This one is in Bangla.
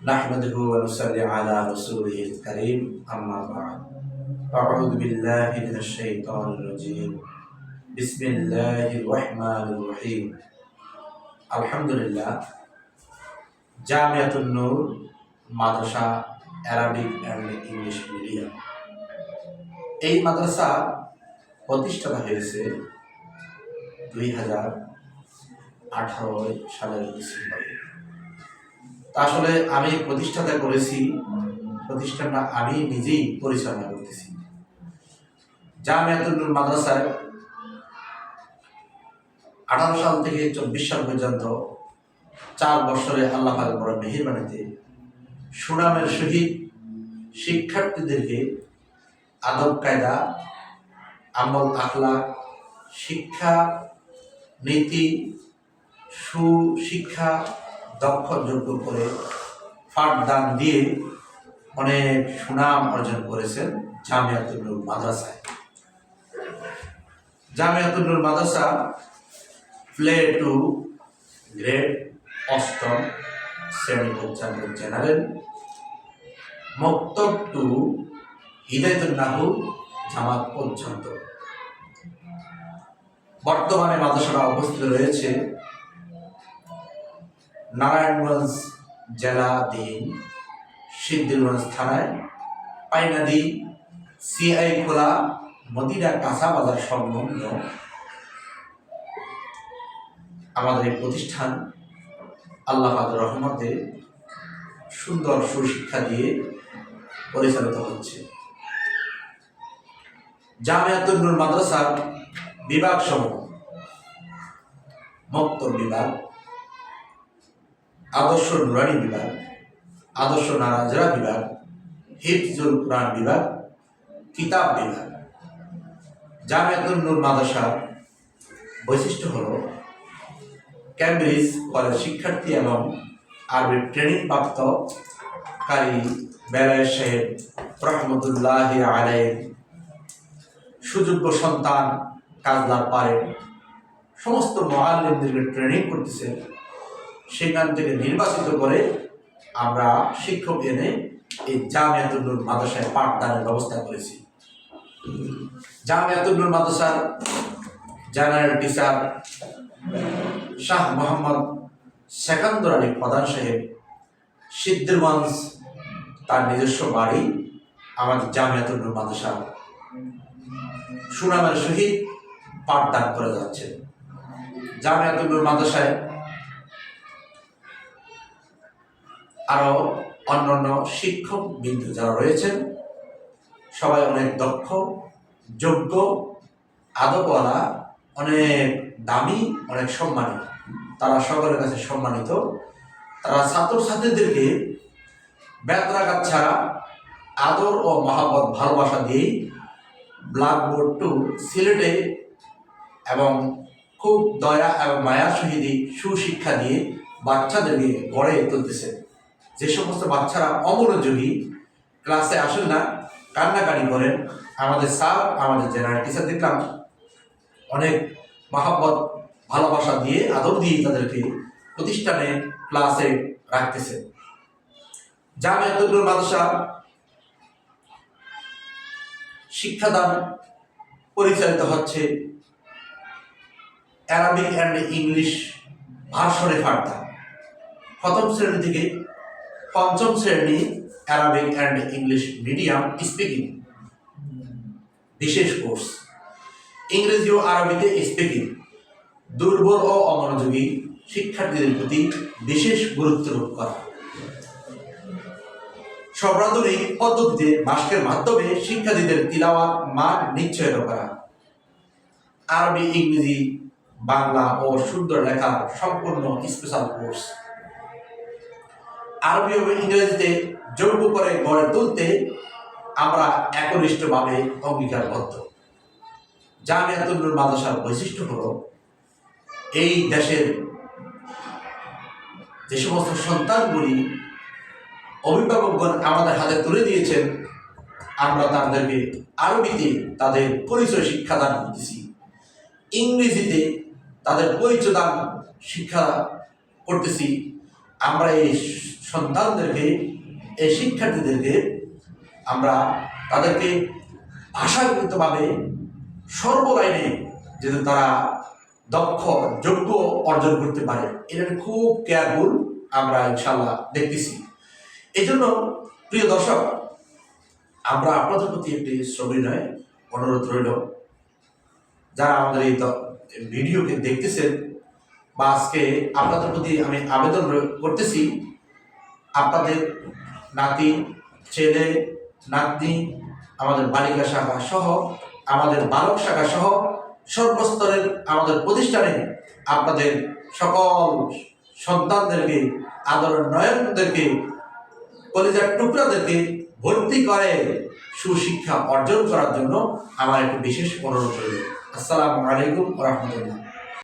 نحمده ونصلي على رسوله الكريم أما بعد أعوذ بالله من الشيطان الرجيم بسم الله الرحمن الرحيم الحمد لله Jamiatun Noor Madrasa Arabic and English medium এই মাদ্রাসা প্রতিষ্ঠাতা হয়েছে দুই হাজার আঠারো সালের ডিসেম্বরে তা আসলে আমি প্রতিষ্ঠাতা করেছি, প্রতিষ্ঠানটা আমি নিজেই পরিচালনা করতেছি। জামিয়াতুল মাদ্রাসায় আঠারো সাল থেকে চব্বিশ সাল পর্যন্ত চার বছরে আল্লাহ বড় মেহেরবানিতে সুনামের সহিত শিক্ষার্থীদেরকে আদব, কায়দা, আমল আখলা শিক্ষা নীতি, সুশিক্ষা দক্ষ যোগ্য করে পাঠদান দিয়ে অনেক সুনাম অর্জন করেছেন জামিয়াতুল মাদ্রাসায়। জামিয়াতুল মাদ্রাসা প্লে টু গ্রেড অষ্টম শ্রেণি পর্যন্ত জেনারেল মক্তব টু হিদায়তুল নাহু জামাত পর্যন্ত। বর্তমানে মাদ্রাসাটা অবস্থিত রয়েছে নারায়ণগঞ্জ জেলাধীন সিদ্ধিরগঞ্জ থানায় পাইনাদি সিআই খোলা মদিনা কাঁচা বাজার সংলগ্ন আমাদের এই প্রতিষ্ঠান আল্লাহ রহমতে সুন্দর সুশিক্ষা দিয়ে পরিচালিত হচ্ছে। জামিয়াতুল মাদ্রাসার বিভাগ সমূহ মক্তব বিভাগ আদর্শ নুরানি বিভাগ, আদর্শ নারাজরা বিভাগ, হিফজুল কোরআন বিভাগ, কিতাব বিভাগ। জামিয়াতুল নূর মাদ্রাসার বৈশিষ্ট্য হল ক্যামব্রিজ কলেজ শিক্ষার্থী এবং আরবি ট্রেনিং প্রাপ্ত কারি বেলায় সাহেব রহমতুল্লাহ আলাই সুযোগ্য সন্তান কাজলার পারে। সমস্ত মহাল্লিমদেরকে ট্রেনিং করতেছে। সেখান থেকে নির্বাচিত করে আমরা শিক্ষক এনে এই জামিয়াতুল নূর মাদ্রাসায় পাঠদানের ব্যবস্থা করেছি। জামিয়াতুল নূর মাদ্রাসার জেনারেল টিচার শাহ মোহাম্মদ সেকান্দর আলী প্রধান সাহেব সিদ্ধিরগঞ্জ তার নিজস্ব বাড়ি আমাদের জামিয়াতুল নূর মাদ্রাসা সুনামের সহিত পাঠদান করে যাচ্ছে। জামিয়াতুল নূর মাদ্রাসায় আরও অন্যান্য শিক্ষক বিন্দু যারা রয়েছেন, সবাই অনেক দক্ষ, যোগ্য, আদবওয়ালা, অনেক দামি, অনেক সম্মানিত। তারা সকলের কাছে সম্মানিত। তারা ছাত্রছাত্রীদেরকে ব্যাতরাঘাত ছাড়া আদর ও মহাবত ভালোবাসা দিয়েই ব্ল্যাকবোর্ড টু সিলেটে এবং খুব দয়া এবং মায়া সহিতই সুশিক্ষা দিয়ে বাচ্চাদেরকে গড়ে তুলতেছে। যে সমস্ত বাচ্চারা অমনোযোগী ক্লাসে আসেন না, কান্নাকাটি করেন, আমাদের স্যার, আমাদের জেনারেল টিচার দেখলাম, অনেক মহাব্বত, ভালোবাসা দিয়ে, আদর দিয়ে তাদেরকে প্রতিষ্ঠানে ক্লাসে রাখতেছে। জামিয়াতুল মাদ্রাসা শিক্ষাদান পরিচালিত হচ্ছে অ্যারাবিক অ্যান্ড ইংলিশ ভার্সনে ফার্দা প্রথম শ্রেণি থেকে পঞ্চম শ্রেণি Arabic and English medium speaking বিশেষ কোর্স ইংরেজি ও আরবিতে স্পিকিং দুর্বল ও অমনোযোগী শিক্ষার্থীদের প্রতি বিশেষ গুরুত্ব আরোপ করা। সর্বাধুনিক পদ্ধতিতে বাস্কের মাধ্যমে শিক্ষার্থীদের তিলাওয়াত মান নিশ্চয়তা করা। আরবি, ইংরেজি, বাংলা ও সুন্দর লেখার সম্পূর্ণ স্পেশাল কোর্স আরবি ও ইংরেজিতে যোগ্য করে গড়ে তুলতে আমরা একনিষ্ঠভাবে অঙ্গীকারবদ্ধ। জামিয়াতুল মাদ্রাসার বৈশিষ্ট্য হল, এই দেশের যে সমস্ত সন্তানগুলি অভিভাবকগণ আমাদের হাতে তুলে দিয়েছেন, আমরা তাদেরকে আরবিতে তাদের পরিচয় শিক্ষাদান করতেছি। ইংরেজিতে তাদের পরিচয় দান শিক্ষা করতেছি। আমরা এই সন্তানদেরকে, এই শিক্ষার্থীদেরকে আমরা তাদেরকে ভাষাগতভাবে সর্বলাইনে যাতে তারা দক্ষ, যোগ্য অর্জন করতে পারে। এটা খুব কেয়ারফুল আমরা ইনশাল্লাহ দেখতেছি। এই জন্য প্রিয় দর্শক, আমরা আপনাদের প্রতি একটি সবিনয় অনুরোধ রইল। যারা আমাদের এই ভিডিওকে দেখতেছেন বা আজকে আপনাদের প্রতি আমি আবেদন করতেছি আপনাদের নাতি, ছেলে, নাতনি, আমাদের বালিকা শাখা সহ, আমাদের বালক শাখা সহ সর্বস্তরের আমাদের প্রতিষ্ঠানে আপনাদের সকল সন্তানদেরকে আদর নয়নদেরকে, কলেজের টুকরাদেরকে ভর্তি করে সুশিক্ষা অর্জন করার জন্য আমার একটি বিশেষ অনুরোধ রইল। আসসালামু আলাইকুম রহমতুল্লাহ।